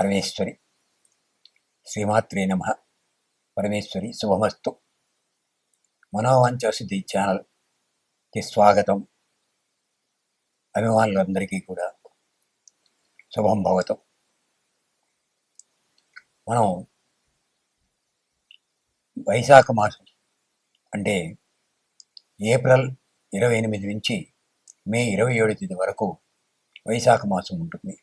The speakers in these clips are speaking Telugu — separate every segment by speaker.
Speaker 1: పరమేశ్వరి. శ్రీమాత్రే నమ. పరమేశ్వరి శుభమస్తు. మనోవంచసిద్ధి ఛానల్కి స్వాగతం. అభిమానులందరికీ కూడా శుభం భవతం. మనం వైశాఖ మాసం అంటే ఏప్రిల్ ఇరవై ఎనిమిది నుంచి మే ఇరవై ఏడు తేదీ వరకు వైశాఖ మాసం ఉంటుంది.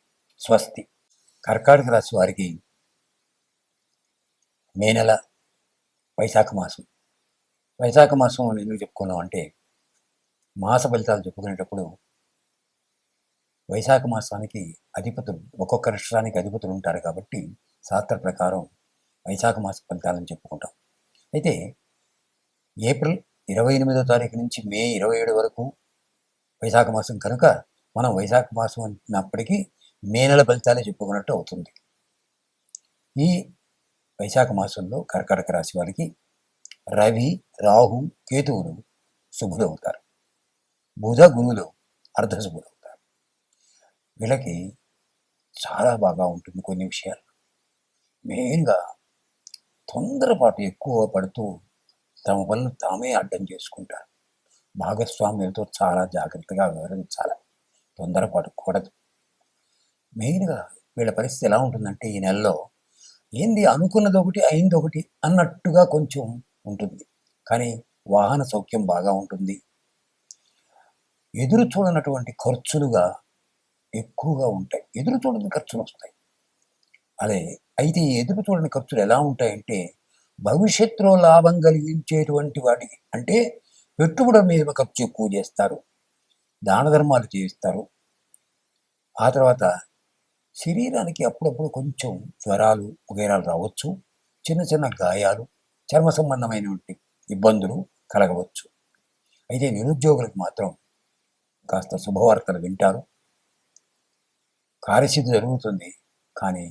Speaker 1: స్వస్తి. కర్కాటక రాశి వారికి మే నెల వైశాఖ మాసం. వైశాఖ మాసం ఎందుకు చెప్పుకున్నాం అంటే మాస ఫలితాలు చెప్పుకునేటప్పుడు వైశాఖ మాసానికి అధిపతులు ఒక్కొక్క రాష్ట్రానికి అధిపతులు ఉంటారు కాబట్టి శాస్త్ర ప్రకారం వైశాఖ మాస ఫలితాలను చెప్పుకుంటాం. అయితే ఏప్రిల్ ఇరవై ఎనిమిదో తారీఖు నుంచి మే ఇరవై ఏడు వరకు వైశాఖ మాసం కనుక మనం వైశాఖ మాసం అన్నప్పటికీ మే నెల ఫలితాలే చెప్పుకున్నట్టు అవుతుంది. ఈ వైశాఖ మాసంలో కర్కాటక రాశి వారికి రవి రాహు కేతువులు శుభులు అవుతారు బుధ గురువులు అర్ధశుభులు అవుతారు వీళ్ళకి చాలా బాగా ఉంటుంది కొన్ని విషయాలు. మెయిన్గా తొందరపాటు ఎక్కువ పడుతూ తమ పనులు తామే అడ్డం చేసుకుంటారు. భాగస్వామ్యులతో చాలా జాగ్రత్తగా వివరించాలి తొందరపాటు కూడదు. మెయిన్గా వీళ్ళ పరిస్థితి ఎలా ఉంటుందంటే ఈ నెలలో ఏంది అనుకున్నది ఒకటి అయింది ఒకటి అన్నట్టుగా కొంచెం ఉంటుంది. కానీ వాహన సౌఖ్యం బాగా ఉంటుంది. ఎదురు చూడనటువంటి ఖర్చులుగా ఎక్కువగా ఉంటాయి. ఎదురు చూడని ఖర్చులు వస్తాయి. అదే అయితే ఈ ఎదురు చూడని ఖర్చులు ఎలా ఉంటాయంటే భవిష్యత్తులో లాభం కలిగించేటువంటి వాటికి అంటే పెట్టుబడుల మీద ఖర్చు ఎక్కువ చేస్తారు. దాన ధర్మాలు చేయిస్తారు. ఆ తర్వాత శరీరానికి అప్పుడప్పుడు కొంచెం జ్వరాలు వగైరాలు రావచ్చు. చిన్న చిన్న గాయాలు చర్మ సంబంధమైనటువంటి ఇబ్బందులు కలగవచ్చు. అయితే నిరుద్యోగులకు మాత్రం కాస్త శుభవార్తలు వింటారు. కార్యసిద్ధి జరుగుతుంది. కానీ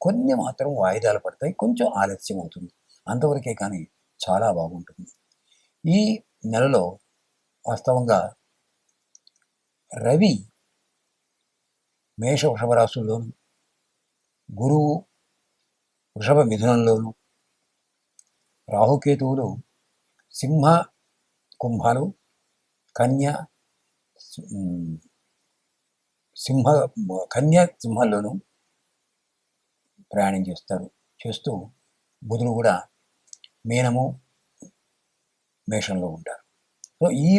Speaker 1: కొన్ని మాత్రం వాయిదాలు పడతాయి. కొంచెం ఆలస్యం అవుతుంది. అంతవరకే కానీ చాలా బాగుంటుంది. ఈ నెలలో వాస్తవంగా రవి మేష వృషభ రాశుల్లోను గురువు వృషభ మిథునంలోను రాహుకేతువులు సింహ కుంభాలు కన్య సింహ కన్య సింహంలోను ప్రయాణం చేస్తారు చేస్తూ బుధుడు కూడా మీనము మేషంలో ఉంటారు. సో ఈ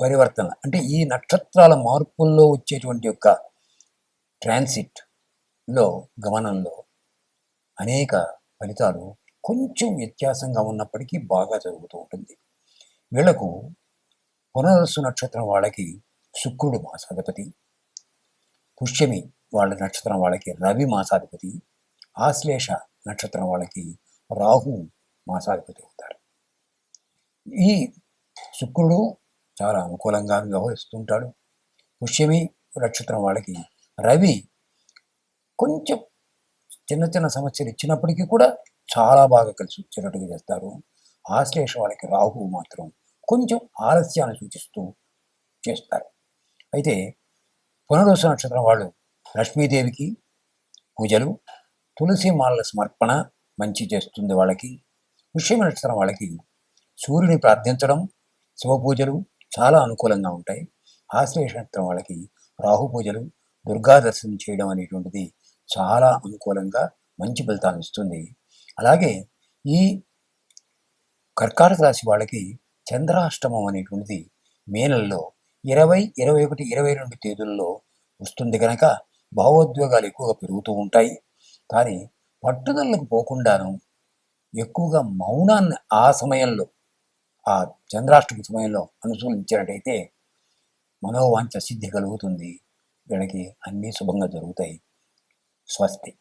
Speaker 1: పరివర్తన అంటే ఈ నక్షత్రాల మార్పుల్లో వచ్చేటువంటి యొక్క ట్రాన్సిట్లో గమనంలో అనేక ఫలితాలు కొంచెం వ్యత్యాసంగా ఉన్నప్పటికీ బాగా జరుగుతూ ఉంటుంది. వీళ్ళకు పునరస్సు నక్షత్రం వాళ్ళకి శుక్రుడు మాసాధిపతి పుష్యమి వాళ్ళ నక్షత్రం వాళ్ళకి రవి మాసాధిపతి ఆశ్లేష నక్షత్రం వాళ్ళకి రాహు మాసాధిపతి అవుతారు. ఈ శుక్రుడు చాలా అనుకూలంగా వ్యవహరిస్తుంటాడు. పుష్యమి నక్షత్రం వాళ్ళకి రవి కొంచెం చిన్న చిన్న సమస్యలు ఇచ్చినప్పటికీ కూడా చాలా బాగా కలిసి వచ్చేటట్టుగా చేస్తారు. ఆశ్లేష వాళ్ళకి రాహువు మాత్రం కొంచెం ఆలస్యాన్ని సూచిస్తూ చేస్తారు. అయితే పునరుస నక్షత్రం వాళ్ళు లక్ష్మీదేవికి పూజలు తులసి మాలల సమర్పణ మంచి చేస్తుంది వాళ్ళకి. పుష్యమి నక్షత్రం వాళ్ళకి సూర్యుని ప్రార్థించడం శివ పూజలు చాలా అనుకూలంగా ఉంటాయి. ఆశ్లేష నక్షత్రం వాళ్ళకి రాహు పూజలు దుర్గా దర్శనం చేయడం అనేటువంటిది చాలా అనుకూలంగా మంచి ఫలితాలు ఇస్తుంది. అలాగే ఈ కర్కాటక రాశి వాళ్ళకి చంద్రాష్టమం అనేటువంటిది మే నెలలో ఇరవై ఇరవై ఒకటి ఇరవై రెండు తేదీల్లో వస్తుంది కనుక భావోద్వేగాలు ఎక్కువగా పెరుగుతూ ఉంటాయి. కానీ పట్టుదలకు పోకుండాను ఎక్కువగా మౌనాన్ని ఆ సమయంలో ఆ చంద్రాష్టమి సమయంలో అనుసూలించినట్టయితే మనోవాంఛ సిద్ధి కలుగుతుంది. వీళ్ళకి అన్నీ శుభంగా జరుగుతాయి. స్వస్తి.